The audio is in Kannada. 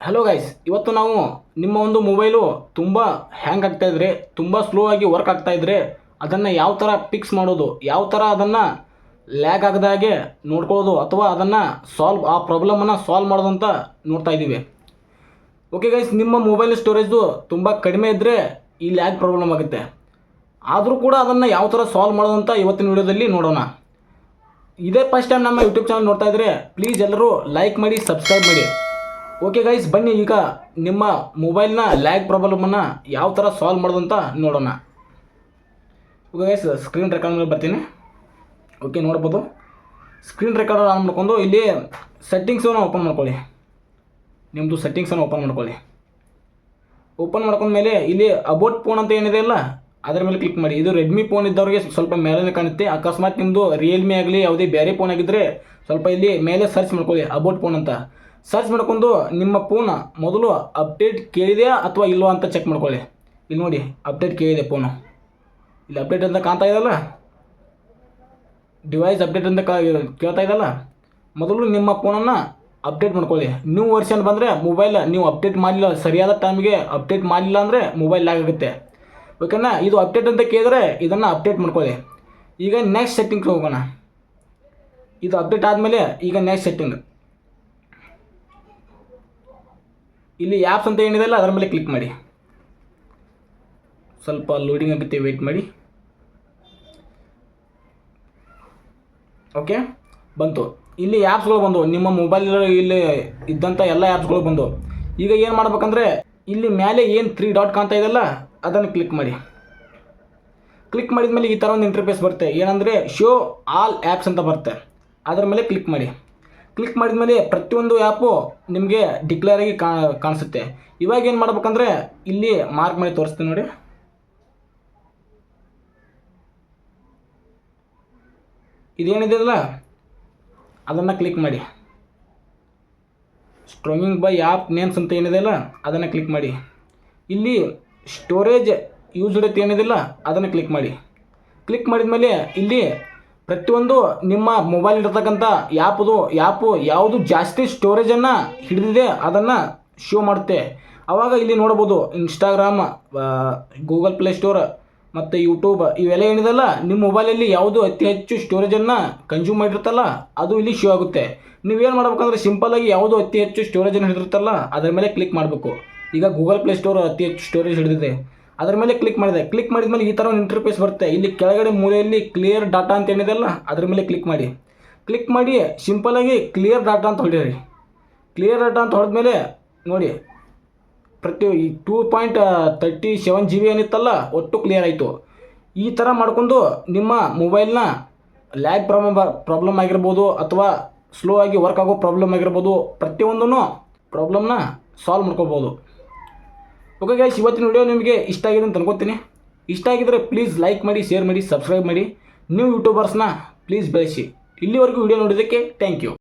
ಹಲೋ ಗೈಸ್ ಇವತ್ತು ನಾವು ನಿಮ್ಮ ಒಂದು ಮೊಬೈಲು ತುಂಬ ಹ್ಯಾಂಗ್ ಆಗ್ತಾ ಇದ್ರೆ, ತುಂಬ ಸ್ಲೋ ಆಗಿ ವರ್ಕ್ ಆಗ್ತಾ ಇದ್ರೆ, ಅದನ್ನು ಯಾವ ಥರ ಫಿಕ್ಸ್ ಮಾಡೋದು, ಯಾವ ಥರ ಅದನ್ನು ಲ್ಯಾಗ್ ಆಗದಾಗೆ ನೋಡ್ಕೊಳ್ಳೋದು ಅಥವಾ ಅದನ್ನು ಸಾಲ್ವ್ ಆ ಪ್ರಾಬ್ಲಮನ್ನು ಸಾಲ್ವ್ ಮಾಡೋದು ಅಂತ ನೋಡ್ತಾ ಇದ್ದೀವಿ. ಓಕೆ ಗೈಸ್ ನಿಮ್ಮ ಮೊಬೈಲ್ ಸ್ಟೋರೇಜು ತುಂಬ ಕಡಿಮೆ ಇದ್ದರೆ ಈ ಲ್ಯಾಗ್ ಪ್ರಾಬ್ಲಮ್ ಆಗುತ್ತೆ. ಆದರೂ ಕೂಡ ಅದನ್ನು ಯಾವ ಥರ ಸಾಲ್ವ್ ಮಾಡೋದು ಅಂತ ಇವತ್ತಿನ ವಿಡಿಯೋದಲ್ಲಿ ನೋಡೋಣ. ಇದೇ ಫಸ್ಟ್ ಟೈಮ್ ನಮ್ಮ ಯೂಟ್ಯೂಬ್ ಚಾನಲ್ ನೋಡ್ತಾ ಇದ್ರೆ ಪ್ಲೀಸ್ ಎಲ್ಲರೂ ಲೈಕ್ ಮಾಡಿ ಸಬ್ಸ್ಕ್ರೈಬ್ ಮಾಡಿ. ಓಕೆ ಗೈಸ್ ಬನ್ನಿ ಈಗ ನಿಮ್ಮ ಮೊಬೈಲ್ನ ಲ್ಯಾಗ್ ಪ್ರಾಬ್ಲಮನ್ನು ಯಾವ ಥರ ಸಾಲ್ವ್ ಮಾಡೋದು ಅಂತ ನೋಡೋಣ. ಓಕೆ ಗೈಸ್ ಸ್ಕ್ರೀನ್ ರೆಕಾರ್ಡ್ ಮೇಲೆ ಬರ್ತೀನಿ. ಓಕೆ ನೋಡ್ಬೋದು. ಸ್ಕ್ರೀನ್ ರೆಕಾರ್ಡ್ ಆನ್ ಮಾಡ್ಕೊಂಡು ಇಲ್ಲಿ ಸೆಟ್ಟಿಂಗ್ಸನ್ನು ಓಪನ್ ಮಾಡ್ಕೊಳ್ಳಿ. ನಿಮ್ಮದು ಸೆಟ್ಟಿಂಗ್ಸನ್ನು ಓಪನ್ ಮಾಡ್ಕೊಳ್ಳಿ. ಓಪನ್ ಮಾಡ್ಕೊಂಡ್ಮೇಲೆ ಇಲ್ಲಿ ಅಬೌಟ್ ಫೋನ್ ಅಂತ ಏನಿದೆ ಅಲ್ಲ, ಅದರ ಮೇಲೆ ಕ್ಲಿಕ್ ಮಾಡಿ. ಇದು ರೆಡ್ಮಿ ಫೋನ್ ಇದ್ದವ್ರಿಗೆ ಸ್ವಲ್ಪ ಮೇಲೆ ಕಾಣುತ್ತೆ. ಅಕಸ್ಮಾತ್ ನಿಮ್ಮದು ರಿಯಲ್ಮಿ ಆಗಲಿ, ಯಾವುದೇ ಬೇರೆ ಫೋನ್ ಆಗಿದ್ದರೆ ಸ್ವಲ್ಪ ಇಲ್ಲಿ ಮೇಲೆ ಸರ್ಚ್ ಮಾಡ್ಕೊಳ್ಳಿ ಅಬೌಟ್ ಫೋನ್ ಅಂತ. ಸರ್ಚ್ ಮಾಡ್ಕೊಂಡು ನಿಮ್ಮ ಫೋನ್ ಮೊದಲು ಅಪ್ಡೇಟ್ ಕೇಳಿದೆಯಾ ಅಥವಾ ಇಲ್ವಾ ಅಂತ ಚೆಕ್ ಮಾಡ್ಕೊಳ್ಳಿ. ಇಲ್ಲಿ ನೋಡಿ ಅಪ್ಡೇಟ್ ಕೇಳಿದೆ ಫೋನು ಇಲ್ಲಿ ಅಪ್ಡೇಟ್ ಅಂತ ಕಾಣ್ತಾ ಇದಲ್ಲ ಡಿವೈಸ್ ಅಪ್ಡೇಟ್ ಅಂತ ಕೇಳ್ತಾ ಇದೆಯಲ್ಲ? ಮೊದಲು ನಿಮ್ಮ ಫೋನನ್ನು ಅಪ್ಡೇಟ್ ಮಾಡ್ಕೊಳ್ಳಿ. ನ್ಯೂ ವರ್ಷನ್ ಬಂದರೆ ಮೊಬೈಲ್ ನೀವು ಅಪ್ಡೇಟ್ ಮಾಡಲಿಲ್ಲ, ಸರಿಯಾದ ಟೈಮ್ಗೆ ಅಪ್ಡೇಟ್ ಮಾಡಲಿಲ್ಲ ಅಂದರೆ ಮೊಬೈಲ್ ಲ್ಯಾಗ್ ಆಗುತ್ತೆ. ಓಕೆನಾ ಇದು ಅಪ್ಡೇಟ್ ಅಂತ ಕೇಳಿದ್ರೆ ಇದನ್ನು ಅಪ್ಡೇಟ್ ಮಾಡ್ಕೊಳ್ಳಿ. ಈಗ ನೆಕ್ಸ್ಟ್ ಸೆಟ್ಟಿಂಗ್ಸ್ ಹೋಗೋಣ. ಇದು ಅಪ್ಡೇಟ್ ಆದಮೇಲೆ ಈಗ ನೆಕ್ಸ್ಟ್ ಸೆಟ್ಟಿಂಗ್ ಇಲ್ಲಿ ಆ್ಯಪ್ಸ್ ಅಂತ ಏನಿದೆ ಅಲ್ಲ, ಅದರ ಮೇಲೆ ಕ್ಲಿಕ್ ಮಾಡಿ. ಸ್ವಲ್ಪ ಲೋಡಿಂಗ್ ಆಗುತ್ತೆ ವೆಯ್ಟ್ ಮಾಡಿ. ಓಕೆ ಬಂತು. ಇಲ್ಲಿ ಆ್ಯಪ್ಸ್ಗಳು ಬಂದವು ನಿಮ್ಮ ಮೊಬೈಲ್ ಇಲ್ಲಿ ಇದ್ದಂಥ ಎಲ್ಲ ಆ್ಯಪ್ಸ್ಗಳು ಬಂದವು ಈಗ ಏನು ಮಾಡ್ಬೇಕಂದ್ರೆ, ಇಲ್ಲಿ ಮೇಲೆ ಏನು ತ್ರೀ ಡಾಟ್ ಕಾಣ್ತಾ ಇದೆಯಲ್ಲ ಅದನ್ನು ಕ್ಲಿಕ್ ಮಾಡಿ. ಕ್ಲಿಕ್ ಮಾಡಿದ ಮೇಲೆ ಈ ಥರ ಒಂದು ಇಂಟರ್ಫೇಸ್ ಬರುತ್ತೆ. ಏನಂದರೆ ಶೋ ಆಲ್ ಆ್ಯಪ್ಸ್ ಅಂತ ಬರುತ್ತೆ. ಅದರ ಮೇಲೆ ಕ್ಲಿಕ್ ಮಾಡಿ. ಕ್ಲಿಕ್ ಮಾಡಿದ ಮೇಲೆ ಪ್ರತಿಯೊಂದು ಆ್ಯಪು ನಿಮಗೆ ಡಿಕ್ಲೇರ್ ಆಗಿ ಕಾಣಿಸುತ್ತೆ. ಇವಾಗ ಏನು ಮಾಡ್ಬೇಕಂದ್ರೆ ಇಲ್ಲಿ ಮಾರ್ಕ್ ಮಾಡಿ ತೋರಿಸ್ತೀನಿ ನೋಡಿ. ಇದೇನಿದೆಯಲ್ಲ? ಅದನ್ನು ಕ್ಲಿಕ್ ಮಾಡಿ. ಸ್ಟ್ರೋಮಿಂಗ್ ಬೈ ಆ್ಯಪ್ ನೇಮ್ಸ್ ಅಂತ ಏನಿದೆಯಲ್ಲ, ಅದನ್ನು ಕ್ಲಿಕ್ ಮಾಡಿ. ಇಲ್ಲಿ ಸ್ಟೋರೇಜ್ ಯೂಸ್ಡ್ ಅಂತ ಏನಿದೆಯಲ್ಲ, ಅದನ್ನು ಕ್ಲಿಕ್ ಮಾಡಿ. ಕ್ಲಿಕ್ ಮಾಡಿದ ಮೇಲೆ ಇಲ್ಲಿ ಪ್ರತಿಯೊಂದು ನಿಮ್ಮ ಮೊಬೈಲ್ ಇರತಕ್ಕಂಥ ಆ್ಯಪ್ದು ಆ್ಯಪು ಯಾವುದು ಜಾಸ್ತಿ ಸ್ಟೋರೇಜನ್ನು ಹಿಡಿದಿದೆ, ಅದನ್ನು ಶೋ ಮಾಡುತ್ತೆ. ಆವಾಗ ಇಲ್ಲಿ ನೋಡ್ಬೋದು ಇನ್ಸ್ಟಾಗ್ರಾಮ್ ಗೂಗಲ್ ಪ್ಲೇ ಸ್ಟೋರ್ ಮತ್ತು ಯೂಟ್ಯೂಬ್ ಇವೆಲ್ಲ ಏನಿದೆಲ್ಲ, ನಿಮ್ಮ ಮೊಬೈಲಲ್ಲಿ ಯಾವುದು ಅತಿ ಹೆಚ್ಚು ಸ್ಟೋರೇಜನ್ನು ಕನ್ಸ್ಯೂಮ್ ಮಾಡಿರ್ತಲ್ಲ ಅದು ಇಲ್ಲಿ ಶೋ ಆಗುತ್ತೆ. ನೀವೇನು ಮಾಡ್ಬೇಕಂದ್ರೆ ಸಿಂಪಲ್ಲಾಗಿ ಯಾವುದು ಅತಿ ಹೆಚ್ಚು ಸ್ಟೋರೇಜನ್ನು ಹಿಡಿದಿರುತ್ತಲ್ಲ, ಅದರ ಮೇಲೆ ಕ್ಲಿಕ್ ಮಾಡಬೇಕು. ಈಗ ಗೂಗಲ್ ಪ್ಲೇ ಸ್ಟೋರ್ ಅತಿ ಹೆಚ್ಚು ಸ್ಟೋರೇಜ್ ಹಿಡಿದಿದೆ. ಅದರ ಮೇಲೆ ಕ್ಲಿಕ್ ಮಾಡಿದೆ. ಕ್ಲಿಕ್ ಮಾಡಿದ ಮೇಲೆ ಈ ಥರ ಒಂದು ಇಂಟರ್ಫೇಸ್ ಬರುತ್ತೆ. ಇಲ್ಲಿ ಕೆಳಗಡೆ ಮೂಲೆಯಲ್ಲಿ ಕ್ಲಿಯರ್ ಡಾಟಾ ಅಂತ ಏನಿದೆಯಲ್ಲ, ಅದರ ಮೇಲೆ ಕ್ಲಿಕ್ ಮಾಡಿ. ಕ್ಲಿಕ್ ಮಾಡಿ ಸಿಂಪಲಾಗಿ ಕ್ಲಿಯರ್ ಡಾಟಾ ಅಂತ ಹೊಡೀರಿ ಕ್ಲಿಯರ್ ಡಾಟಾ ಅಂತ ಹೊಡೆದ ಮೇಲೆ ನೋಡಿ, ಪ್ರತಿ ಈ two point thirty seven G B ಏನಿತ್ತಲ್ಲ, ಒಟ್ಟು ಕ್ಲಿಯರ್ ಆಯಿತು. ಈ ಥರ ಮಾಡ್ಕೊಂಡು ನಿಮ್ಮ ಮೊಬೈಲ್ನ ಲ್ಯಾಗ್ ಪ್ರಾಬ್ಲಮ್ ಪ್ರಾಬ್ಲಮ್ ಆಗಿರ್ಬೋದು ಅಥವಾ ಸ್ಲೋ ಆಗಿ ವರ್ಕ್ ಆಗೋ ಪ್ರಾಬ್ಲಮ್ ಆಗಿರ್ಬೋದು ಪ್ರತಿಯೊಂದೂ ಪ್ರಾಬ್ಲಮ್ನ ಸಾಲ್ವ್ ಮಾಡ್ಕೋಬೋದು. ಓಕೆ ಗೈಸ್ ಇವತ್ತಿನ ವಿಡಿಯೋ ನಿಮಗೆ ಇಷ್ಟ ಆಗಿದೆ ಅಂತ ಅನ್ಕೋತೀನಿ. ಇಷ್ಟ ಆಗಿದ್ರೆ ಪ್ಲೀಸ್ ಲೈಕ್ ಮಾಡಿ ಶೇರ್ ಮಾಡಿ ಸಬ್ಸ್ಕ್ರೈಬ್ ಮಾಡಿ. ನ್ಯೂ ಯೂಟ್ಯೂಬರ್ಸ್ನ ಪ್ಲೀಸ್ ಬೆಳೆಸಿ. ಇಲ್ಲಿವರೆಗೂ ವಿಡಿಯೋ ನೋಡಿದ್ದಕ್ಕೆ ಥ್ಯಾಂಕ್ ಯು